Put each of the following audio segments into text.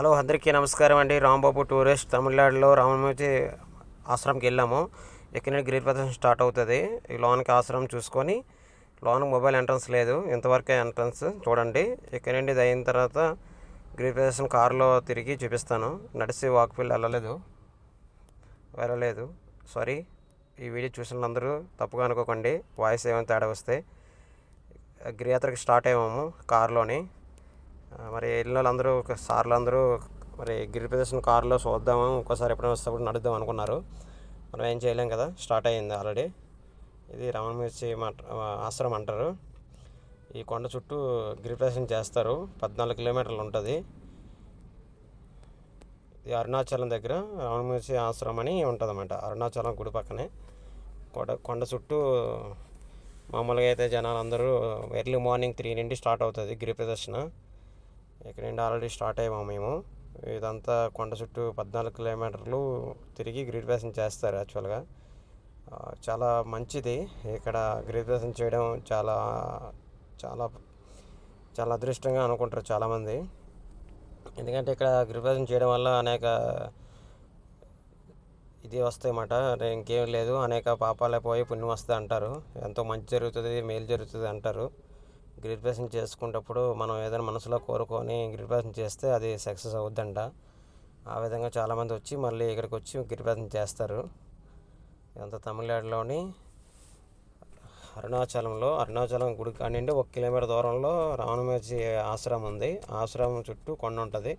Hello అందరికీ నమస్కారం అండి. రాంబాబు టూరిస్ట్ తమిళనాడులో రామమూర్తి ఆశ్రమంకి వెళ్ళాము. ఇక్కడ నుండి గిరి ప్రదర్శన స్టార్ట్ అవుతుంది. ఈ లోన్కి ఆశ్రమం చూసుకొని లోన్ మొబైల్ ఎంట్రన్స్ లేదు. ఇంతవరకే ఎంట్రన్స్ చూడండి. ఇక్కడ నుండి ఇది అయిన తర్వాత గిరి ప్రదర్శన కారులో తిరిగి చూపిస్తాను. నడిచి వాక్ఫీల్ వెళ్ళలేదు. వెళ్ళలేదు. సారీ. ఈ వీడియో చూసిన అందరూ తప్పుగా అనుకోకండి. వాయిస్ ఏమైనా తేడా వస్తే గిరియాత్రకి స్టార్ట్ అయ్యాము కారులోని. మరి వెళ్ళిన వాళ్ళందరూ ఒక సార్లు అందరూ మరి గిరి ప్రదర్శన కారులో చూద్దాము ఒక్కోసారి ఎప్పుడైనా వస్తేప్పుడు నడుద్దాం అనుకున్నారు. మనం ఏం చేయలేం కదా స్టార్ట్ అయ్యింది ఆల్రెడీ. ఇది రమణ మిర్చి ఆశ్రమం అంటారు. ఈ కొండ చుట్టూ గిరి ప్రదర్శన చేస్తారు. పద్నాలుగు కిలోమీటర్లు ఉంటుంది. ఇది అరుణాచలం దగ్గర రమణమిర్చి ఆశ్రమం అని ఉంటుందన్నమాట. అరుణాచలం గుడి పక్కనే. కొండ కొండ చుట్టూ మామూలుగా అయితే జనాలు అందరూ ఎర్లీ మార్నింగ్ త్రీ నుండి స్టార్ట్ అవుతుంది గిరి ప్రదర్శన. ఇక్కడ నుండి ఆల్రెడీ స్టార్ట్ అయ్యాము మేము. ఇదంతా కొండ చుట్టూ పద్నాలుగు కిలోమీటర్లు తిరిగి గిరి ప్రదర్శన చేస్తారు యాక్చువల్గా. చాలా మంచిది. ఇక్కడ గిరి ప్రదర్శన చేయడం చాలా చాలా చాలా అదృష్టంగా అనుకుంటారు చాలామంది. ఎందుకంటే ఇక్కడ గిరి చేయడం వల్ల అనేక ఇది వస్తాయన్నమాట. ఇంకేం లేదు. అనేక పాపాలే పోయి పుణ్యం వస్తుంది అంటారు. ఎంతో మంచి జరుగుతుంది మేలు జరుగుతుంది అంటారు. గిరిప్రదర్శన చేసుకునేటప్పుడు మనం ఏదైనా మనసులో కోరుకొని గిరిప్రదర్శన చేస్తే అది సక్సెస్ అవుద్దంట. ఆ విధంగా చాలామంది వచ్చి మళ్ళీ ఇక్కడికి వచ్చి గిరిప్రదర్శన చేస్తారు. ఇదంతా తమిళనాడులోని అరుణాచలంలో. అరుణాచలం గుడి కానివ్వండి ఒక కిలోమీటర్ దూరంలో రావణమేచి ఆశ్రమం ఉంది. ఆశ్రమం చుట్టూ కొండ ఉంటుంది.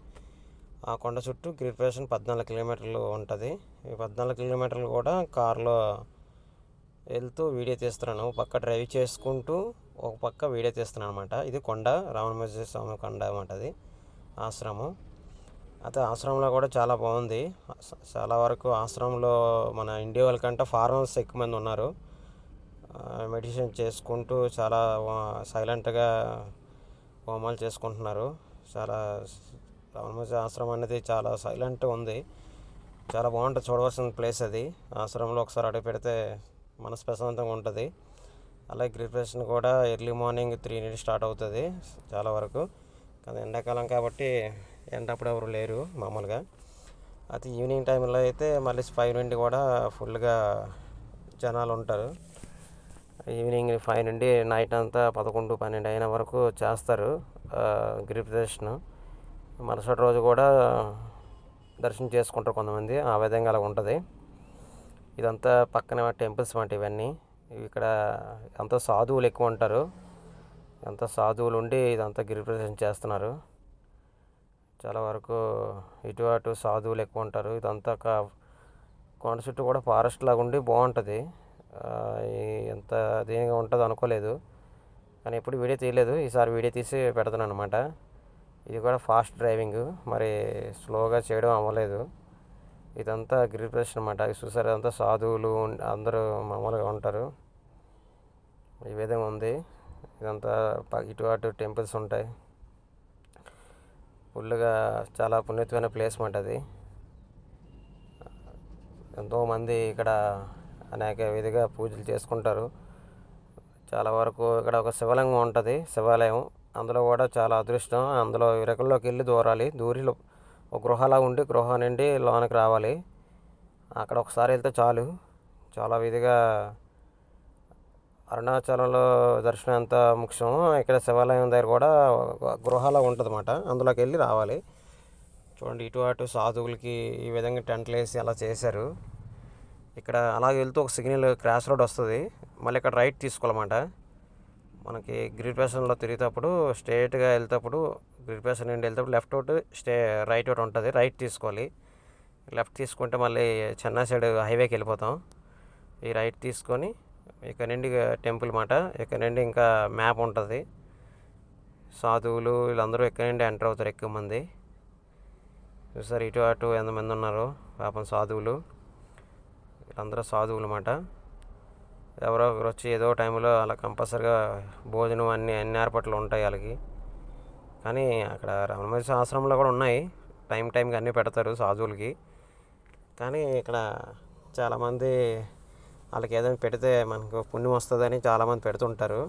ఆ కొండ చుట్టూ గిరిప్రదర్శన పద్నాలుగు కిలోమీటర్లు ఉంటుంది. ఈ పద్నాలుగు కిలోమీటర్లు కూడా కారులో వెళ్తూ వీడియో తీస్తున్నాను. పక్క డ్రైవ్ చేసుకుంటూ ఒక పక్క వీడియో తీస్తున్నాను అనమాట ఇది కొండ రావణమేశ్వర స్వామి కొండ అనమాట అది ఆశ్రమం. అయితే ఆశ్రమంలో కూడా చాలా బాగుంది. చాలా వరకు ఆశ్రమంలో మన ఇండియా వాళ్ళకంటే ఫారినర్స్ ఎక్కువ మంది ఉన్నారు. మెడిటేషన్ చేసుకుంటూ చాలా సైలెంట్గా హోమాలు చేసుకుంటున్నారు. చాలా రామరాజ ఆశ్రమం అనేది చాలా సైలెంట్ ఉంది. చాలా బాగుంటుంది చూడవలసిన ప్లేస్ అది. ఆశ్రమంలో ఒకసారి అడుగు పెడితే మనసు ప్రశాంతంగా ఉంటుంది. అలాగే ప్రిపరేషన్ కూడా ఎర్లీ మార్నింగ్ త్రీ నుండి స్టార్ట్ అవుతుంది చాలా వరకు. కానీ ఎండాకాలం కాబట్టి ఎండ అప్పుడు ఎవరు లేరు మామూలుగా. అది ఈవినింగ్ టైంలో అయితే మళ్ళీ ఫైవ్ నుండి కూడా ఫుల్గా జనాలు ఉంటారు. ఈవినింగ్ ఫైవ్ నుండి నైట్ అంతా పదకొండు పన్నెండు అయిన వరకు చేస్తారు ఆ, గిరి ప్రదర్శన మరుసటి రోజు కూడా దర్శనం చేసుకుంటారు కొంతమంది ఆ విధంగా అలా ఉంటుంది. ఇదంతా పక్కన టెంపుల్స్ వంటి ఇవన్నీ ఇక్కడ అంతా సాధువులు ఎక్కువ ఉంటారు ఎంత సాధువులు ఉండి ఇదంతా గిరి ప్రదర్శన చేస్తున్నారు. చాలా వరకు ఇటు అటు సాధువులు ఎక్కువ ఉంటారు. ఇదంతా ఒక కొండ చుట్టూ కూడా ఫారెస్ట్ లాగా ఉండి బాగుంటుంది. ఎంత దీనిగా ఉంటుందో అనుకోలేదు. కానీ ఎప్పుడు వీడియో తీయలేదు. ఈసారి వీడియో తీసి పెడతాను అనమాట ఇది కూడా ఫాస్ట్ డ్రైవింగ్. మరి స్లోగా చేయడం అవ్వలేదు. ఇదంతా గిరిప్రదేశ్ అనమాట అనమాట చూసారు ఇదంతా సాధువులు అందరూ మామూలుగా ఉంటారు. ఈ విధంగా ఉంది. ఇదంతా ఇటు అటు టెంపుల్స్ ఉంటాయి. ఫుల్గా చాలా పుణ్యతమైన ప్లేస్ మాట అది. ఎంతోమంది ఇక్కడ అనేక విధిగా పూజలు చేసుకుంటారు. చాలా వరకు ఇక్కడ ఒక శివలింగం ఉంటుంది శివాలయం. అందులో కూడా చాలా అదృష్టం. అందులో ఇరకల్లోకి వెళ్ళి దూరాలి. దూరిలో ఒక గృహలా ఉండి గృహ నుండి లోనకి రావాలి. అక్కడ ఒకసారి వెళ్తే చాలు. చాలా విధిగా అరుణాచలంలో దర్శనం ఎంత ముఖ్యమో ఇక్కడ శివాలయం దగ్గర కూడా ఒక గృహలా అందులోకి వెళ్ళి రావాలి. చూడండి ఇటు అటు సాధువులకి ఈ విధంగా టెంట్లు వేసి అలా చేశారు. ఇక్కడ అలాగే వెళ్తూ ఒక సిగ్నల్ క్రాస్ రోడ్ వస్తుంది. మళ్ళీ ఇక్కడ రైట్ తీసుకోవాలన్నమాట. మనకి గిరిప్రదర్శనలో తిరిగేటప్పుడు స్ట్రేట్గా వెళ్తేటప్పుడు గిరిప్రదర్శన నుండి వెళ్తే లెఫ్ట్ ఒకటి స్టే రైట్ ఒకటి ఉంటుంది. రైట్ తీసుకోవాలి. లెఫ్ట్ తీసుకుంటే మళ్ళీ చెన్నై సైడ్ హైవేకి వెళ్ళిపోతాం. ఈ రైట్ తీసుకొని ఇక్కడ నుండి టెంపుల్ మాట. ఇక్కడ నుండి ఇంకా మ్యాప్ ఉంటుంది. సాధువులు వీళ్ళందరూ ఇక్కడ నుండి ఎంటర్ అవుతారు ఎక్కువ మంది. చూసారు ఇటు అటు ఎంతమంది ఉన్నారు. పాపం సాధువులు. వీళ్ళందరూ సాధువులు అన్నమాట ఎవరో ఒకరు వచ్చి ఏదో టైంలో అలా కంపల్సరిగా భోజనం అన్ని అన్ని ఏర్పాట్లు ఉంటాయి వాళ్ళకి. కానీ అక్కడ రమణమహర్షి ఆశ్రమంలో కూడా ఉన్నాయి. టైం టైంకి అన్నీ పెడతారు సాధువులకి. కానీ ఇక్కడ చాలామంది వాళ్ళకి ఏదైనా పెడితే మనకు పుణ్యం వస్తుందని చాలామంది పెడుతుంటారు.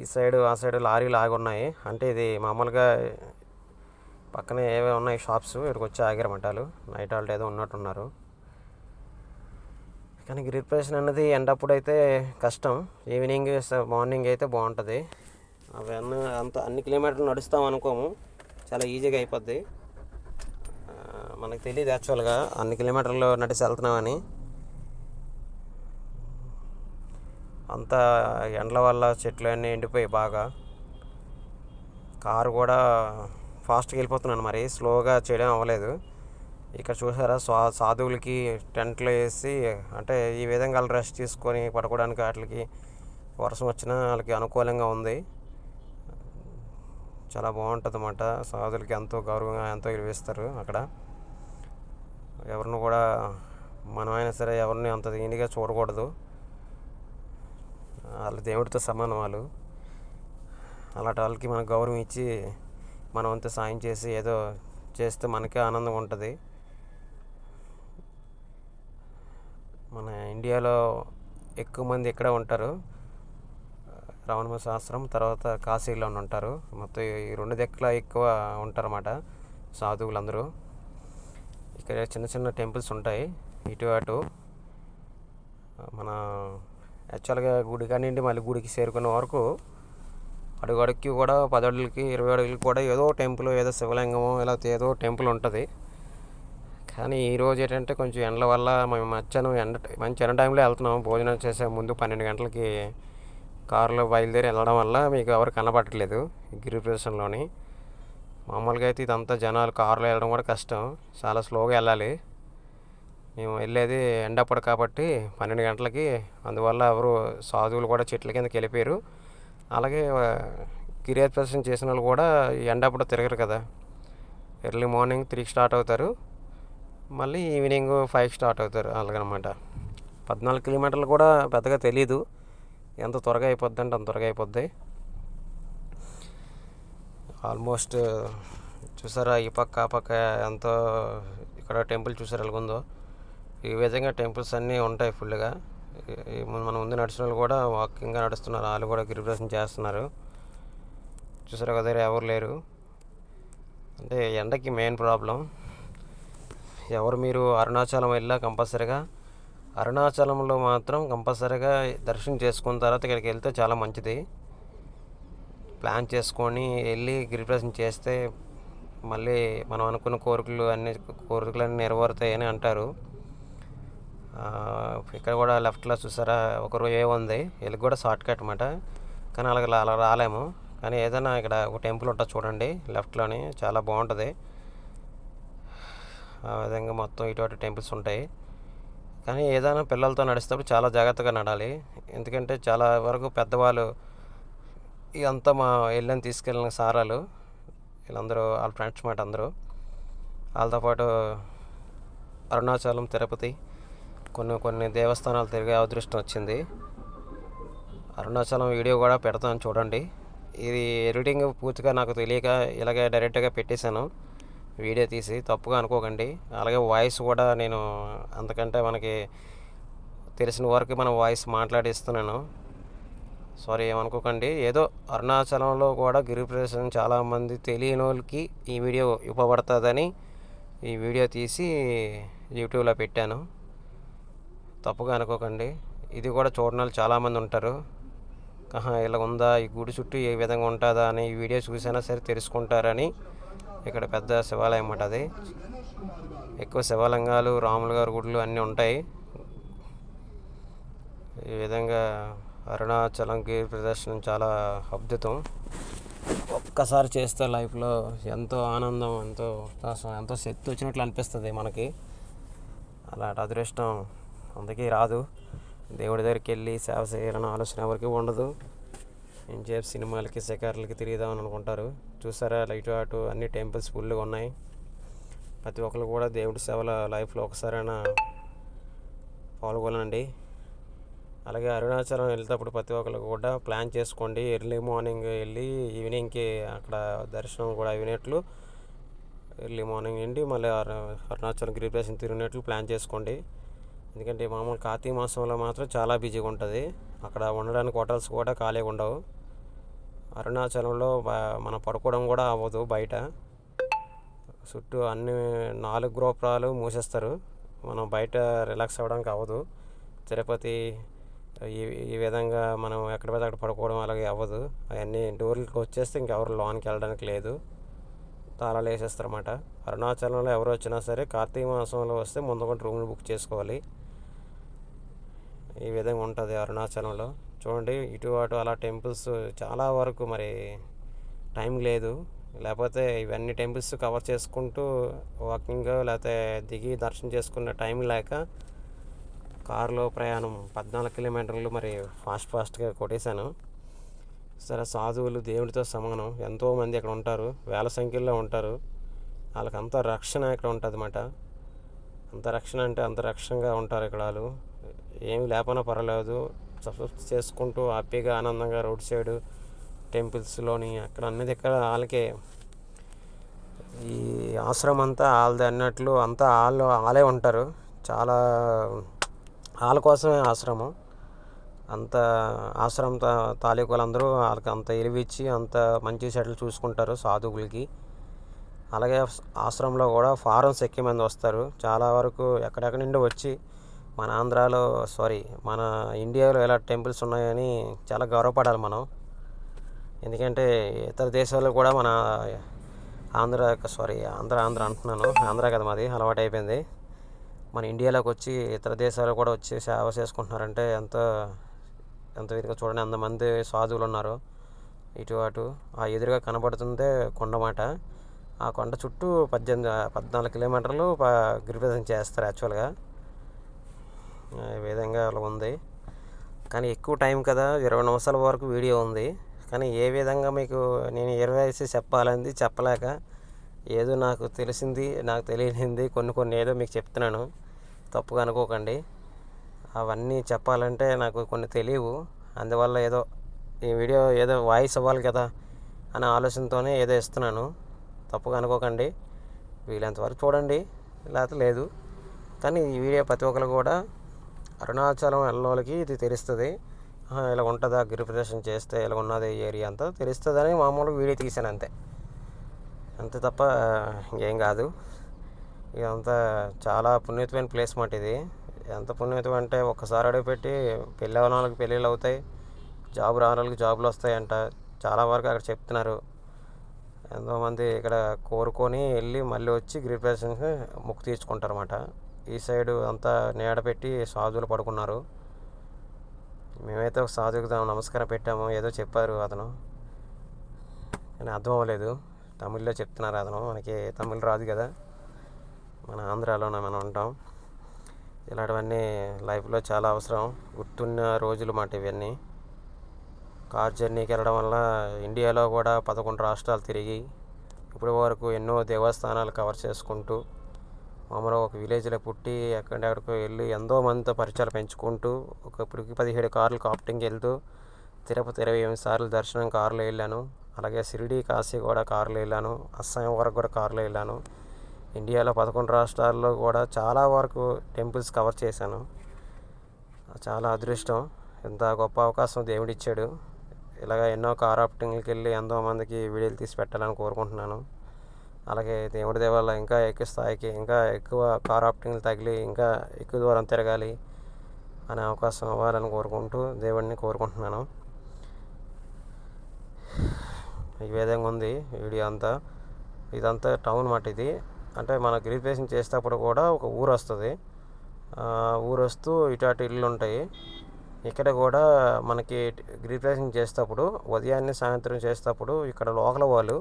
ఈ సైడ్ ఆ సైడ్ లారీలు ఆగి ఉన్నాయి అంటే ఇది మామూలుగా పక్కనే ఏవే ఉన్నాయి షాప్స్ ఇక్కడికి వచ్చి ఆగిరమంటారు నైట్ హాల్ట్ ఏదో ఉన్నట్టున్నారు. కానీ గిరిప్రదర్శన అనేది ఎండప్పుడు అయితే కష్టం. ఈవినింగ్ మార్నింగ్ అయితే బాగుంటుంది. అవన్నీ అంత అన్ని కిలోమీటర్లు నడుస్తాం అనుకోము. చాలా ఈజీగా అయిపోద్ది. మనకు తెలియదు యాక్చువల్గా అన్ని కిలోమీటర్లు నడిచి వెళ్తున్నామని. అంత ఎండల వల్ల చెట్లు అన్నీ ఎండిపోయి బాగా. కారు కూడా ఫాస్ట్గా వెళ్ళిపోతున్నాను మరి స్లోగా చేయడం అవ్వలేదు. ఇక్కడ చూసారా స్వా సాధువులకి టెంట్లు వేసి అంటే ఈ విధంగా వాళ్ళు రెస్ట్ తీసుకొని పడుకోవడానికి వాటికి వర్షం వచ్చినా వాళ్ళకి అనుకూలంగా ఉంది. చాలా బాగుంటుంది అన్నమాట సాధులకి ఎంతో గౌరవంగా ఎంతో విలువిస్తారు అక్కడ. ఎవరిని కూడా మనమైనా సరే ఎవరిని అంత దీనిగా చూడకూడదు. వాళ్ళు దేవుడితో సమానం వాళ్ళు. అలాంటి వాళ్ళకి మనం గౌరవం ఇచ్చి మనం అంతా సాయం చేసి ఏదో చేస్తే మనకే ఆనందం ఉంటుంది. మన ఇండియాలో ఎక్కువ మంది ఇక్కడే ఉంటారు. రావణ శాస్త్రం తర్వాత కాశీలో ఉంటారు మొత్తం ఈ రెండు దిక్కుల ఎక్కువ ఉంటారన్నమాట సాధువులందరూ. ఇక్కడ చిన్న చిన్న టెంపుల్స్ ఉంటాయి. ఇటు అటు మన యాక్చువల్గా గుడి కానివ్వండి మళ్ళీ గుడికి చేరుకునే వరకు అడుగు అడుగుకి కూడా పది అడుగులకి ఇరవై అడుగులకి కూడా ఏదో టెంపుల్ ఏదో శివలింగమో ఇలా ఏదో టెంపుల్ ఉంటుంది. కానీ ఈరోజు ఏంటంటే కొంచెం ఎండల వల్ల మేము మధ్యాహ్నం ఎండ మంచి ఎండ టైంలో వెళ్తున్నాం. భోజనం చేసే ముందు పన్నెండు గంటలకి కారులో బయలుదేరి వెళ్ళడం వల్ల మీకు ఎవరు కనబడట్లేదు గిరి ప్రదేశంలోని. మామూలుగా అయితే ఇదంతా జనాలు కారులో వెళ్ళడం కూడా కష్టం. చాలా స్లోగా వెళ్ళాలి. మేము వెళ్ళేది ఎండప్పుడు కాబట్టి పన్నెండు గంటలకి. అందువల్ల ఎవరు సాధువులు కూడా చెట్ల కిందకి వెళ్ళిపోయారు. అలాగే ఆ, ప్రదర్శన చేసిన వాళ్ళు కూడా ఎండప్పుడు తిరగరు కదా. ఎర్లీ మార్నింగ్ త్రీకి స్టార్ట్ అవుతారు. మళ్ళీ ఈవినింగ్ ఫైవ్కి స్టార్ట్ అవుతారు. అలాగనమాట. పద్నాలుగు కిలోమీటర్లు కూడా పెద్దగా తెలియదు ఎంత త్వరగా అయిపోద్ది అంటే అంత త్వరగా అయిపోద్ది. ఆల్మోస్ట్ uh, చూసారా ఈ పక్క ఆ పక్క ఎంతో ఇక్కడ టెంపుల్ చూసారు ఎలాగుందో? ఈ విధంగా టెంపుల్స్ అన్నీ ఉంటాయి ఫుల్గా మనం మన ముందు నడిచిన వాళ్ళు కూడా వాకింగ్గా నడుస్తున్నారు. వాళ్ళు కూడా గిరిప్రదర్శన చేస్తున్నారు. చూసారా కదా ఎవరు లేరు. అంటే ఎండకి మెయిన్ ప్రాబ్లం ఎవరు మీరు అరుణాచలం వెళ్ళా కంపల్సరీగా అరుణాచలంలో మాత్రం కంపల్సరీగా దర్శనం చేసుకున్న తర్వాత ఇక్కడికి వెళ్తే చాలా మంచిది. ప్లాన్ చేసుకొని వెళ్ళి గిరిప్రదర్శన చేస్తే మళ్ళీ మనం అనుకున్న కోరికలు అన్ని కోరికలన్నీ నెరవేరుతాయని అంటారు. ఇక్కడ కూడా లెఫ్ట్లో చూసారా ఒక ఏ ఉంది. వెళ్ళి కూడా షార్ట్ కట్ అనమాట కానీ అలాగ అలా రాలేము. కానీ ఏదైనా ఇక్కడ ఒక టెంపుల్ ఉంటుంది చూడండి లెఫ్ట్లోని చాలా బాగుంటుంది. ఆ విధంగా మొత్తం ఇటువంటి టెంపుల్స్ ఉంటాయి. కానీ ఏదైనా పిల్లలతో నడిచేటప్పుడు చాలా జాగ్రత్తగా నడాలి. ఎందుకంటే చాలా వరకు పెద్దవాళ్ళు ఇదంతా మా వెళ్ళని తీసుకెళ్ళిన సారాలు వీళ్ళందరూ వాళ్ళ ఫ్రెండ్స్ మాట అందరూ. వాళ్ళతో పాటు అరుణాచలం తిరుపతి కొన్ని కొన్ని దేవస్థానాలు తిరిగే అదృష్టం వచ్చింది. అరుణాచలం వీడియో కూడా పెడతాను చూడండి. ఇది ఎడిటింగ్ పూర్తిగా నాకు తెలియక ఇలాగే డైరెక్ట్గా పెట్టేశాను. వీడియో తీసి తప్పుగా అనుకోకండి. అలాగే వాయిస్ కూడా నేను అంతకంటే మనకి తెలిసిన వరకు మన వాయిస్ మాట్లాడిస్తున్నాను. సారీ ఏమనుకోకండి. ఏదో అరుణాచలంలో కూడా గిరి ప్రదేశం చాలామంది తెలియని వాళ్ళకి ఈ వీడియో ఉపపడుతుందని ఈ వీడియో తీసి యూట్యూబ్లో పెట్టాను. తప్పుగా అనుకోకండి. ఇది కూడా చూడని వాళ్ళు చాలామంది ఉంటారు. ఇలా ఉందా? ఈ గుడి చుట్టూ ఏ విధంగా ఉంటుందా? అని ఈ వీడియో చూసినా సరే తెలుసుకుంటారని ఇక్కడ పెద్ద శివాలయం అన్నమాట అది. ఎక్కువ శివలింగాలు రాముల గారి గుడులు అన్నీ ఉంటాయి. ఈ విధంగా అరుణాచలం గిరి ప్రదర్శనం చాలా అద్భుతం. ఒక్కసారి చేస్తే లైఫ్లో ఎంతో ఆనందం ఎంతో ఉత్సాహం ఎంతో శక్తి వచ్చినట్లు అనిపిస్తుంది మనకి. అలాంటి అదృష్టం అందుకే రాదు. దేవుడి దగ్గరికి వెళ్ళి సేవ చేయాలని ఆలోచన ఎవరికి ఉండదు. ఏం చేసి సినిమాలకి శిఖర్లకి తిరిగిదామని అనుకుంటారు. చూసారా? ఇటు అటు అన్ని టెంపుల్స్ ఫుల్గా ఉన్నాయి. ప్రతి ఒక్కరు కూడా దేవుడి సేవల లైఫ్లో ఒకసారైనా పాల్గొనండి. అలాగే అరుణాచలం వెళ్తేప్పుడు ప్రతి ఒక్కరు కూడా ప్లాన్ చేసుకోండి. ఎర్లీ మార్నింగ్ వెళ్ళి ఈవినింగ్కి అక్కడ దర్శనం కూడా అయినట్లు ఎర్లీ మార్నింగ్ నుండి మళ్ళీ అరుణాచలం గిరి ప్రదేశం తిరిగినట్లు ప్లాన్ చేసుకోండి. ఎందుకంటే మామూలు కార్తీక మాసంలో మాత్రం చాలా బిజీగా ఉంటుంది. అక్కడ ఉండడానికి హోటల్స్ కూడా ఖాళీగా ఉండవు. అరుణాచలంలో మనం పడుకోవడం కూడా అవ్వదు బయట. చుట్టూ అన్ని నాలుగు గోపురాలు మూసేస్తారు. మనం బయట రిలాక్స్ అవ్వడానికి అవ్వదు. తిరుపతి ఈ ఈ విధంగా మనం ఎక్కడ పడితే అక్కడ పడుకోవడం అలాగే అవ్వదు. అవన్నీ డోర్లకు వచ్చేస్తే ఇంకెవరు లోనికి వెళ్ళడానికి లేదు. తాళాలు వేసేస్తారన్నమాట. అరుణాచలంలో ఎవరు వచ్చినా సరే కార్తీక మాసంలో వస్తే ముందు రూమ్లు బుక్ చేసుకోవాలి. ఈ విధంగా ఉంటుంది అరుణాచలంలో. చూడండి ఇటు అటు అలా టెంపుల్స్ చాలా వరకు మరి టైం లేదు. లేకపోతే ఇవన్నీ టెంపుల్స్ కవర్ చేసుకుంటూ వాకింగ్ లేకపోతే దిగి దర్శనం చేసుకున్న టైం లేక కారులో ప్రయాణం పద్నాలుగు కిలోమీటర్లు మరి ఫాస్ట్ ఫాస్ట్గా కొట్టేశాను. సరే సాధువులు దేవుడితో సమానం. ఎంతోమంది అక్కడ ఉంటారు. వేల సంఖ్యలో ఉంటారు. వాళ్ళకి అంత రక్షణ ఇక్కడ ఉంటుంది అన్నమాట అంత రక్షణ అంటే అంత రక్షణగా ఉంటారు ఇక్కడ వాళ్ళు. ఏమి లేపనా పర్వాలేదు. సపోర్ట్ చేసుకుంటూ హ్యాపీగా ఆనందంగా రోడ్ సైడ్ టెంపుల్స్లోని అక్కడ అన్ని దగ్గర వాళ్ళకే ఈ ఆశ్రమం అంతా వాళ్ళది అన్నట్లు అంతా వాళ్ళు వాళ్ళే ఉంటారు. చాలా వాళ్ళ కోసమే ఆశ్రమం. అంత ఆశ్రమం తా తాలూకు వాళ్ళందరూ వాళ్ళకి అంత ఇచ్చి అంత మంచి చెట్లు చూసుకుంటారు సాధువులకి. అలాగే ఆశ్రమంలో కూడా ఫారెన్స్ ఎక్కువ మంది వస్తారు. చాలా వరకు ఎక్కడెక్కడి నుండి వచ్చి మన ఆంధ్రాలో సారీ మన ఇండియాలో ఎలా టెంపుల్స్ ఉన్నాయని చాలా గౌరవపడాలి మనం. ఎందుకంటే ఇతర దేశాల్లో కూడా మన ఆంధ్ర సారీ ఆంధ్ర ఆంధ్ర అంటున్నాను. ఆంధ్ర కదా మాది అలవాటు అయిపోయింది. మన ఇండియాలోకి వచ్చి ఇతర దేశాలు కూడా వచ్చి సేవ చేసుకుంటున్నారంటే ఎంత ఎంత ఇదిగా చూడండి ఎంతమంది సాధువులు ఉన్నారు. ఇటు అటు ఆ ఎదురుగా కనబడుతుందే కొండమాట ఆ కొండ చుట్టూ పద్దెనిమిది పద్నాలుగు కిలోమీటర్లు గిరిప్రదక్షిణ చేస్తారు యాక్చువల్గా. ఈ విధంగా అలా ఉంది. కానీ ఎక్కువ టైం కదా ఇరవై నిమిషాల వరకు వీడియో ఉంది. కానీ ఏ విధంగా మీకు నేను ఇరవై వేసి చెప్పాలని చెప్పలేక ఏదో నాకు తెలిసింది నాకు తెలియనింది కొన్ని కొన్ని ఏదో మీకు చెప్తున్నాను. తప్పుగా అనుకోకండి. అవన్నీ చెప్పాలంటే నాకు కొన్ని తెలియవు. అందువల్ల ఏదో ఈ వీడియో ఏదో వాయిస్ అవ్వాలి కదా అనే ఆలోచనతోనే ఏదో ఇస్తున్నాను. తప్పుగా అనుకోకండి. వీలంతవరకు చూడండి. లేకపోతే లేదు. కానీ ఈ వీడియో ప్రతి ఒక్కరు కూడా అరుణాచలం వెళ్ళోళ్ళకి ఇది తెలుస్తుంది. ఇలా ఉంటుందా? గిరి ప్రదర్శన చేస్తే ఇలా ఉన్నది ఏరియా అంతా తెలుస్తుందని మామూలుగా వీడియో తీసాను అంతే. అంతే తప్ప ఇంకేం కాదు. ఇదంతా చాలా పుణ్యతమైన ప్లేస్ మాట ఇది. ఎంత పుణ్యతం అంటే ఒక్కసారి అడుగు పెట్టి పెళ్ళి అవ్వని వాళ్ళకి పెళ్ళిళ్ళు అవుతాయి. జాబ్ రాని వాళ్ళకి జాబులు వస్తాయంట. చాలా వరకు అక్కడ చెప్తున్నారు. ఎంతోమంది ఇక్కడ కోరుకొని వెళ్ళి మళ్ళీ వచ్చి గిరి ప్రదర్శనకి మొక్కు తీర్చుకుంటారన్నమాట ఈ సైడు అంతా నీడ పెట్టి సాధువులు పడుకున్నారు. మేమైతే ఒక సాధువుకి నమస్కారం పెట్టాము. ఏదో చెప్పారు అతను. కానీ అర్థం అవ్వలేదు. తమిళ్ళో చెప్తున్నారు అతను. మనకి తమిళ్ రాదు కదా. మన ఆంధ్రాలోనే మనం ఉంటాం. ఇలాంటివన్నీ లైఫ్లో చాలా అవసరం. గుర్తున్న రోజులు మాట ఇవన్నీ. కార్ జర్నీకి వెళ్ళడం వల్ల ఇండియాలో కూడా పదకొండు రాష్ట్రాలు తిరిగి ఇప్పటి వరకు ఎన్నో దేవస్థానాలు కవర్ చేసుకుంటూ మామూలుగా ఒక విలేజ్లో పుట్టి ఎక్కడెక్కడికో వెళ్ళి ఎంతో మందితో పరిచయాలు పెంచుకుంటూ ఒకప్పటికి పదిహేడు కార్లు కాప్టింగ్కి వెళ్తూ తిరుపతి ఇరవై ఎనిమిది సార్లు దర్శనం కారులో వెళ్ళాను. అలాగే షిరిడి కాశీ కూడా కారులో వెళ్ళాను. అస్సాం వరకు కూడా కారులో వెళ్ళాను. ఇండియాలో పదకొండు రాష్ట్రాల్లో కూడా చాలా వరకు టెంపుల్స్ కవర్ చేశాను. చాలా అదృష్టం. ఇంత గొప్ప అవకాశం దేవుడిచ్చాడు. ఇలాగ ఎన్నో కార్ ఆప్టింగ్కి వెళ్ళి ఎంతో మందికి వీడియోలు తీసి పెట్టాలని కోరుకుంటున్నాను. అలాగే దేవుడి దేవాల ఇంకా ఎక్కువ స్థాయికి ఇంకా ఎక్కువ కారాప్టింగ్లు తగిలి ఇంకా ఎక్కువ దూరం తిరగాలి అనే అవకాశం ఇవ్వాలని కోరుకుంటూ దేవుడిని కోరుకుంటున్నాను. ఈ విధంగా ఉంది వీడియో అంతా. ఇదంతా టౌన్ మాట ఇది. అంటే మన గిరిపేషన్ చేసేటప్పుడు కూడా ఒక ఊరు వస్తుంది. ఊరు వస్తూ ఇటు అటు ఇల్లు ఉంటాయి. ఇక్కడ కూడా మనకి గిరిపేషన్ చేసేటప్పుడు ఉదయాన్నే సాయంత్రం చేసేటప్పుడు ఇక్కడ లోకల్ వాళ్ళు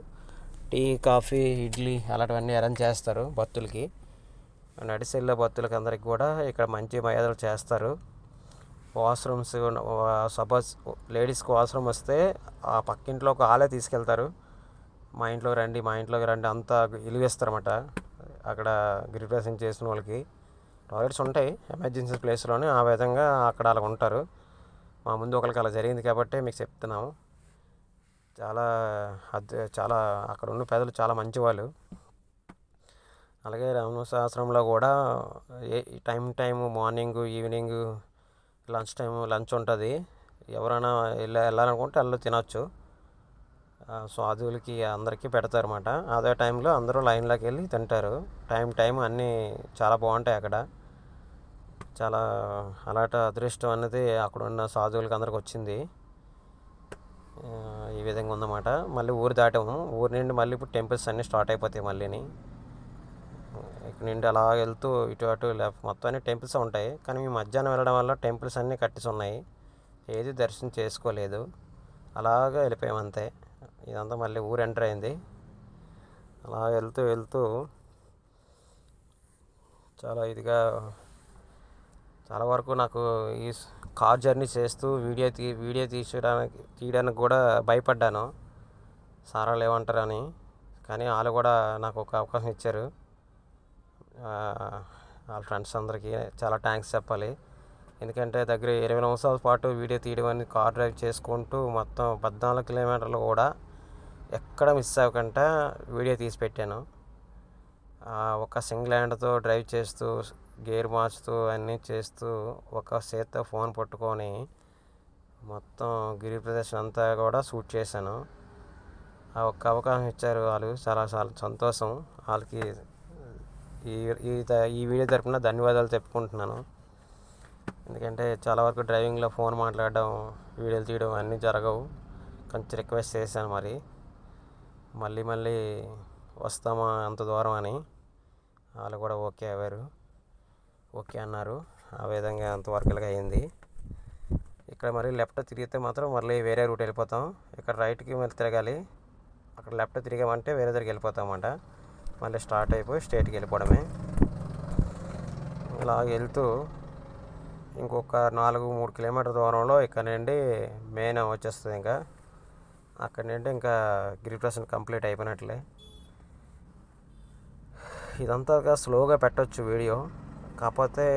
టీ కాఫీ ఇడ్లీ అలాంటివన్నీ అరేంజ్ చేస్తారు భక్తులకి. నడిసెళ్ళే భక్తులకి అందరికి కూడా ఇక్కడ మంచి మర్యాదలు చేస్తారు. వాష్రూమ్స్ సపోజ్ లేడీస్కి వాష్రూమ్ వస్తే ఆ పక్కింట్లో ఒక ఆలే తీసుకెళ్తారు. మా ఇంట్లోకి రండి మా ఇంట్లోకి రండి అంతా ఇలివేస్తారన్నమాట. అక్కడ గిరిప్రదక్షిణ చేసిన వాళ్ళకి. టాయిలెట్స్ ఉంటాయి ఎమర్జెన్సీ ప్లేస్లోనే ఆ విధంగా అక్కడ అలా ఉంటారు. మా ముందు ఒకరికి అలా జరిగింది కాబట్టి మీకు చెప్తున్నాము. చాలా అద్భు చాలా అక్కడ ఉన్న పెద్దలు చాలా మంచివాళ్ళు. అలాగే రామశాస్త్రంలో కూడా ఏ time time morning evening lunch time lunch ఉంటుంది. ఎవరైనా వెళ్ళి వెళ్ళాలనుకుంటే వాళ్ళు తినొచ్చు. సాధువులకి అందరికీ పెడతారన్నమాట. అదే టైంలో అందరూ లైన్లోకి వెళ్ళి తింటారు. టైం టైం అన్నీ చాలా బాగుంటాయి అక్కడ. చాలా అలాంటి అదృష్టం అనేది అక్కడ ఉన్న సాధువులకి అందరికి వచ్చింది. ఈ విధంగా ఉందన్నమాట. మళ్ళీ ఊరు దాటాము. ఊరి నుండి మళ్ళీ ఇప్పుడు టెంపుల్స్ అన్నీ స్టార్ట్ అయిపోతాయి మళ్ళీని. ఇక్కడ నుండి అలా వెళ్తూ ఇటు అటు మొత్తం అన్ని టెంపుల్స్ ఉంటాయి. కానీ మేము మధ్యాహ్నం వెళ్ళడం వల్ల టెంపుల్స్ అన్నీ కట్టేసి ఉన్నాయి. ఏది దర్శనం చేసుకోలేదు. అలాగా వెళ్ళిపోయామంతే ఇదంతా మళ్ళీ ఊరు ఎంటర్ అయింది. అలా వెళ్తూ వెళ్తూ చాలా ఇదిగా చాలా వరకు నాకు ఈ కార్ జర్నీ చేస్తూ వీడియో తీ వీడియో తీసడానికి తీయడానికి కూడా భయపడ్డాను. సారాలు వాళ్ళు ఏమంటారని కానీ వాళ్ళు కూడా నాకు ఒక అవకాశం ఇచ్చారు. వాళ్ళ ఫ్రెండ్స్ అందరికీ చాలా థ్యాంక్స్ చెప్పాలి. ఎందుకంటే దగ్గర ఇరవై నిమిషాల పాటు వీడియో తీయడం అని కార్ డ్రైవ్ చేసుకుంటూ మొత్తం పద్నాలుగు కిలోమీటర్లు కూడా ఎక్కడ మిస్ అవ్వకుండా వీడియో తీసి పెట్టాను. ఒక సింగిల్ హ్యాండ్తో డ్రైవ్ చేస్తూ గేర్ మార్చుతూ అన్నీ చేస్తూ ఒక చేత్తో ఫోన్ పట్టుకొని మొత్తం గిరి ప్రదర్శన అంతా కూడా షూట్ చేశాను. ఆ ఒక్క అవకాశం ఇచ్చారు వాళ్ళు. చాలా చాలా సంతోషం. వాళ్ళకి ఈ ఈ త- ఈ వీడియో తరపున ధన్యవాదాలు చెప్పుకుంటున్నాను. ఎందుకంటే చాలా వరకు డ్రైవింగ్లో ఫోన్ మాట్లాడడం వీడియోలు తీయడం అన్నీ జరగవు. కొంచెం రిక్వెస్ట్ చేశాను మరి. మళ్ళీ మళ్ళీ వస్తామా అంత దూరం అని. వాళ్ళు కూడా ఓకే అవ్వారు ఓకే అన్నారు. ఆ విధంగా అంతవరకు ఇలాగ అయింది. ఇక్కడ మరి లెఫ్ట్ తిరిగితే మాత్రం మళ్ళీ వేరే రూట్ వెళ్ళిపోతాం. ఇక్కడ రైట్కి మళ్ళీ తిరగాలి. అక్కడ లెఫ్ట్ తిరిగామంటే వేరే దగ్గరికి వెళ్ళిపోతామంట. మళ్ళీ స్టార్ట్ అయిపోయి స్ట్రేట్కి వెళ్ళిపోవడమే. ఇలా వెళ్తూ ఇంకొక నాలుగు మూడు కిలోమీటర్ దూరంలో ఇక్కడ నుండి మెయిన్ వచ్చేస్తుంది ఇంకా. అక్కడ నుండి ఇంకా గిరిప్రసన్ కంప్లీట్ అయిపోయినట్లే. ఇదంతా స్లోగా పెట్టచ్చు వీడియో. కాకపోతే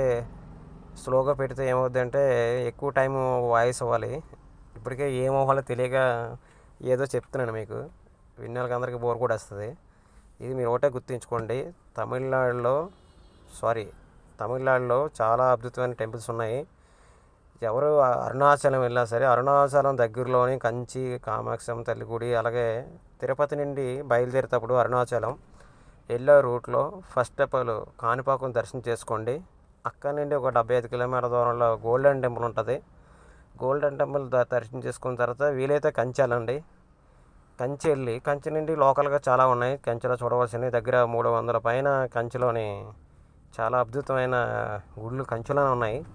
స్లోగా పెడితే ఏమవుద్ది అంటే ఎక్కువ టైం వాయిస్ అవ్వాలి. ఇప్పటికే ఏమవ్వాలో తెలియక ఏదో చెప్తున్నాను మీకు. విన్న వాళ్ళకి అందరికీ బోర్ కూడా వస్తుంది. ఇది మీరు ఒకటే గుర్తుంచుకోండి. తమిళనాడులో సారీ తమిళనాడులో చాలా అద్భుతమైన టెంపుల్స్ ఉన్నాయి. ఎవరు అరుణాచలం వెళ్ళినా సరే అరుణాచలం దగ్గరలోని కంచి కామాక్షం తల్లి గుడి అలాగే తిరుపతి నుండి బయలుదేరేటప్పుడు అరుణాచలం వెళ్ళే రూట్లో ఫస్ట్ ఆఫ్ ఆల్ కాణిపాకం దర్శనం చేసుకోండి. అక్కడి నుండి ఒక డెబ్బై ఐదు కిలోమీటర్ల దూరంలో గోల్డెన్ టెంపుల్ ఉంటుంది. గోల్డెన్ టెంపుల్ దర్శనం చేసుకున్న తర్వాత వీలైతే కంచి వెళ్ళండి. కంచి వెళ్ళి కంచి నుండి లోకల్గా చాలా ఉన్నాయి. కంచిలో చూడవలసినవి దగ్గర మూడు వందల పైన కంచిలోని చాలా అద్భుతమైన గుళ్ళు కంచిలోనే ఉన్నాయి.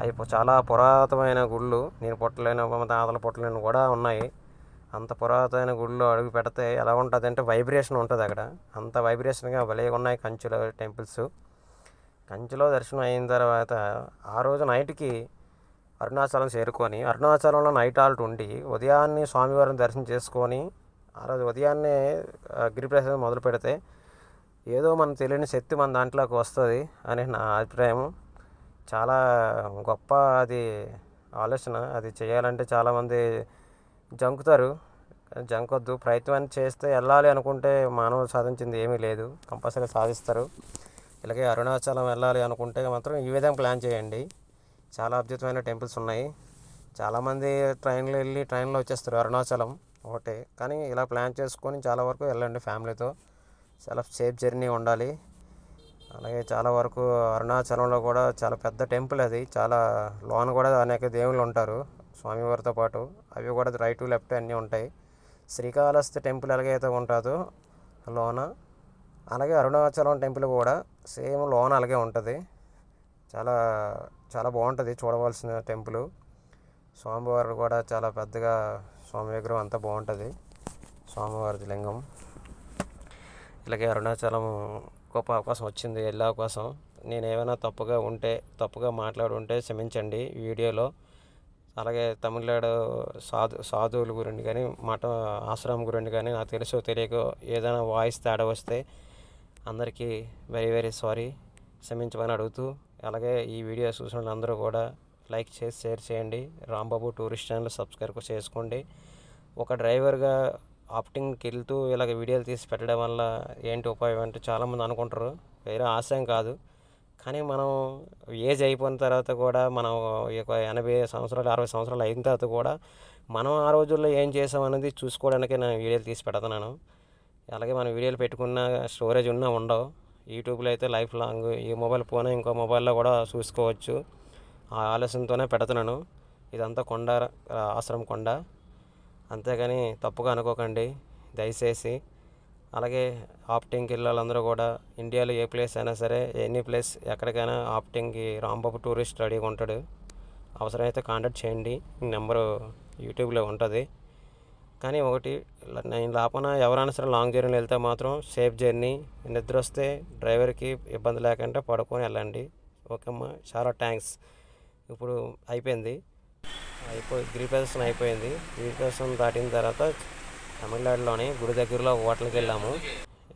అవి చాలా పురాతనమైన గుళ్ళు. నేను పుట్టలేని మా తాతల పుట్టలేని కూడా ఉన్నాయి. అంత పురాతన గుడిలో అడుగు పెడితే ఎలా ఉంటుంది అంటే వైబ్రేషన్ ఉంటుంది అక్కడ. అంత వైబ్రేషన్గా భలే ఉన్నాయి కంచిలో టెంపుల్స్ కంచిలో దర్శనం అయిన తర్వాత ఆ రోజు నైట్కి అరుణాచలం చేరుకొని అరుణాచలంలో నైట్ హాల్ట్ ఉండి ఉదయాన్నే స్వామివారిని దర్శనం చేసుకొని ఆ రోజు ఉదయాన్నే గిరిప్రసాదం మొదలు పెడితే ఏదో మన తెలియని శక్తి మన దాంట్లోకి వస్తుంది అని నా అభిప్రాయం. చాలా గొప్ప అది ఆలోచన. అది చేయాలంటే చాలామంది జంకుతారు. జంకొద్దు. ప్రయత్నం చేస్తే వెళ్ళాలి అనుకుంటే మానవులు సాధించింది ఏమీ లేదు. కంపల్సరీ సాధిస్తారు. ఇలాగే అరుణాచలం వెళ్ళాలి అనుకుంటే మాత్రం ఈ విధంగా ప్లాన్ చేయండి. చాలా అద్భుతమైన టెంపుల్స్ ఉన్నాయి. చాలామంది ట్రైన్లో వెళ్ళి ట్రైన్లో వచ్చేస్తారు అరుణాచలం ఒకటే. కానీ ఇలా ప్లాన్ చేసుకొని చాలా వరకు వెళ్ళండి ఫ్యామిలీతో. చాలా సేఫ్ జర్నీ ఉండాలి. అలాగే చాలా వరకు అరుణాచలంలో కూడా చాలా పెద్ద టెంపుల్ అది. చాలా లోన కూడా అనేక దేవుళ్ళు ఉంటారు. స్వామివారితో పాటు అవి కూడా రైట్ లెఫ్ట్ అన్నీ ఉంటాయి. శ్రీకాళహస్తి టెంపుల్ ఎలాగైతే ఉంటుందో లోన అలాగే అరుణాచలం టెంపుల్ కూడా సేమ్ లోన అలాగే ఉంటుంది. చాలా చాలా బాగుంటుంది చూడవలసిన టెంపుల్. స్వామివారు కూడా చాలా పెద్దగా స్వామి విగ్రహం అంతా బాగుంటుంది. స్వామివారి లింగం. ఇలాగే అరుణాచలం గొప్ప అవకాశం వచ్చింది వెళ్ళే అవకాశం. నేను ఏమైనా తప్పుగా ఉంటే తప్పుగా మాట్లాడి ఉంటే క్షమించండి వీడియోలో. అలాగే తమిళనాడు సాధు సాధువుల గురించి కానీ మఠ ఆశ్రమం గురించి కానీ నాకు తెలుసో తెలియకో ఏదైనా వాయిస్ తేడా వస్తే అందరికీ వెరీ వెరీ సారీ క్షమించమని అడుగుతూ అలాగే ఈ వీడియో చూసిన వాళ్ళందరూ కూడా లైక్ చేసి షేర్ చేయండి. రాంబాబు టూరిస్ట్ ఛానల్ సబ్స్క్రైబ్ చేసుకోండి. ఒక డ్రైవర్గా ఆప్టింగ్కి వెళ్తూ ఇలాగ వీడియోలు తీసి పెట్టడం వల్ల ఏంటి ఉపయోగం అంటే చాలామంది అనుకుంటారు. వేరే ఆశయం కాదు. కానీ మనం ఏజ్ అయిపోయిన తర్వాత కూడా మనం ఈ యొక్క ఎనభై సంవత్సరాలు అరవై సంవత్సరాలు అయిన తర్వాత కూడా మనం ఆ రోజుల్లో ఏం చేసాం అనేది చూసుకోవడానికి నేను వీడియోలు తీసి పెడుతున్నాను అలాగే మనం వీడియోలు పెట్టుకున్న స్టోరేజ్ ఉన్నా ఉండవు. యూట్యూబ్లో అయితే లైఫ్ లాంగ్ ఈ మొబైల్ ఫోన్ ఇంకో మొబైల్లో కూడా చూసుకోవచ్చు. ఆ ఆలోచనతోనే పెడుతున్నాను. ఇదంతా కొండ ఆశ్రమం కొండ. అంతేగాని తప్పుగా అనుకోకండి. దయచేసి అలాగే ఆప్టింగ్కి వెళ్ళాలందరూ కూడా. ఇండియాలో ఏ ప్లేస్ అయినా సరే ఎనీ ప్లేస్ ఎక్కడికైనా ఆప్టింగ్కి రాంబాబు టూరిస్ట్ రెడీగా ఉంటాడు. అవసరమైతే కాంటాక్ట్ చేయండి. నెంబరు యూట్యూబ్లో ఉంటుంది. కానీ ఒకటి నేను లోపల ఎవరైనా సరే లాంగ్ జర్నీలు వెళ్తే మాత్రం సేఫ్ జర్నీ. నిద్ర వస్తే డ్రైవర్కి ఇబ్బంది లేకుండా పడుకొని వెళ్ళండి. ఓకే అమ్మా చాలా థ్యాంక్స్. ఇప్పుడు అయిపోయింది. అయిపోయి గిరిప్రదర్శన అయిపోయింది. గిరిప్రదర్శన దాటిన తర్వాత తమిళనాడులోని గుడి దగ్గరలో ఒక హోటల్కి వెళ్ళాము.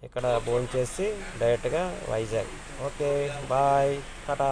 ఇక్కడ భోజనం చేసి డైరెక్ట్గా వైజాగ్. Okay bye Tata.